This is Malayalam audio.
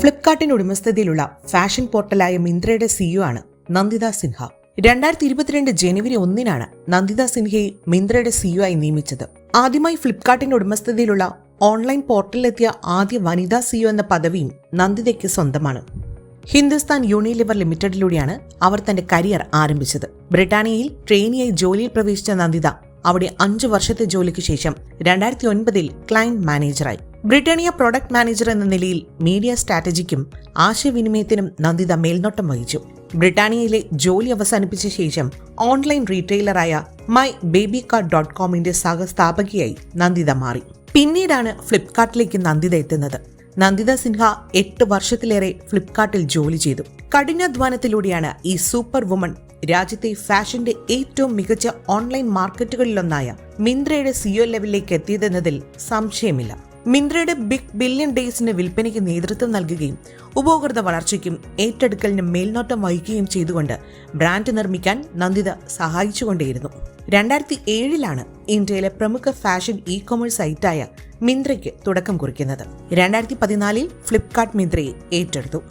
ഫ്ലിപ്കാർട്ടിന്റെ ഉടമസ്ഥതയിലുള്ള ഫാഷൻ പോർട്ടലായ മിന്ത്രയുടെ സിഇഒ ആണ് നന്ദിത സിൻഹ. രണ്ടായിരത്തി ഇരുപത്തിരണ്ട് ജനുവരി ഒന്നിനാണ് നന്ദിത സിൻഹയെ മിന്ത്രയുടെ സിഇഒ ആയി നിയമിച്ചത്. ആദ്യമായി ഫ്ലിപ്കാർട്ടിന്റെ ഉടമസ്ഥതയിലുള്ള ഓൺലൈൻ പോർട്ടലിലെത്തിയ ആദ്യ വനിതാ സിഇഒ എന്ന പദവിയും നന്ദിതയ്ക്ക് സ്വന്തമാണ്. ഹിന്ദുസ്ഥാൻ യൂണിലിവർ ലിമിറ്റഡിലൂടെയാണ് അവർ തന്റെ കരിയർ ആരംഭിച്ചത്. ബ്രിട്ടാനിയയിൽ ട്രെയിനിയായി ജോലിയിൽ പ്രവേശിച്ച നന്ദിത അവിടെ അഞ്ചു വർഷത്തെ ജോലിക്ക് ശേഷം രണ്ടായിരത്തി ഒൻപതിൽ ക്ലയന്റ് മാനേജറായി. ബ്രിട്ടാനിയ പ്രൊഡക്ട് മാനേജർ എന്ന നിലയിൽ മീഡിയ സ്ട്രാറ്റജിക്കും ആശയവിനിമയത്തിനും നന്ദിത മേൽനോട്ടം വഹിച്ചു. ബ്രിട്ടാനിയയിലെ ജോലി അവസാനിപ്പിച്ച ശേഷം ഓൺലൈൻ റീറ്റെയിലറായ മൈ ബേബി കാർഡ് ഡോട്ട് കോമിന്റെ സഹസ്ഥാപകയായി നന്ദിത മാറി. പിന്നീടാണ് ഫ്ലിപ്കാർട്ടിലേക്ക് നന്ദിത എത്തുന്നത്. നന്ദിത സിൻഹ എട്ട് വർഷത്തിലേറെ ഫ്ലിപ്കാർട്ടിൽ ജോലി ചെയ്തു. കഠിനാധ്വാനത്തിലൂടെയാണ് ഈ സൂപ്പർ വുമൺ രാജ്യത്തെ ഫാഷന്റെ ഏറ്റവും മികച്ച ഓൺലൈൻ മാർക്കറ്റുകളിലൊന്നായ മിന്ത്രയുടെ സിഒ ലെവലിലേക്ക് എത്തിയതെന്നതിൽ സംശയമില്ല. മിന്ത്രയുടെ ബിഗ് ബില്യൺ ഡേയ്സിന്റെ വിൽപ്പനയ്ക്ക് നേതൃത്വം നൽകുകയും ഉപഭോക്തൃ വളർച്ചയ്ക്കും ഏറ്റെടുക്കലിന് മേൽനോട്ടം വഹിക്കുകയും ചെയ്തുകൊണ്ട് ബ്രാൻഡ് നിർമ്മിക്കാൻ നന്ദിത സഹായിച്ചുകൊണ്ടേയിരുന്നു. രണ്ടായിരത്തി ഏഴിലാണ് ഇന്ത്യയിലെ പ്രമുഖ ഫാഷൻ ഇ കൊമേഴ്സ് സൈറ്റായ മിന്ത്രയ്ക്ക് തുടക്കം കുറിക്കുന്നത്. രണ്ടായിരത്തി പതിനാലിൽ ഫ്ലിപ്കാർട്ട് മിന്ത്രയെ ഏറ്റെടുത്തു.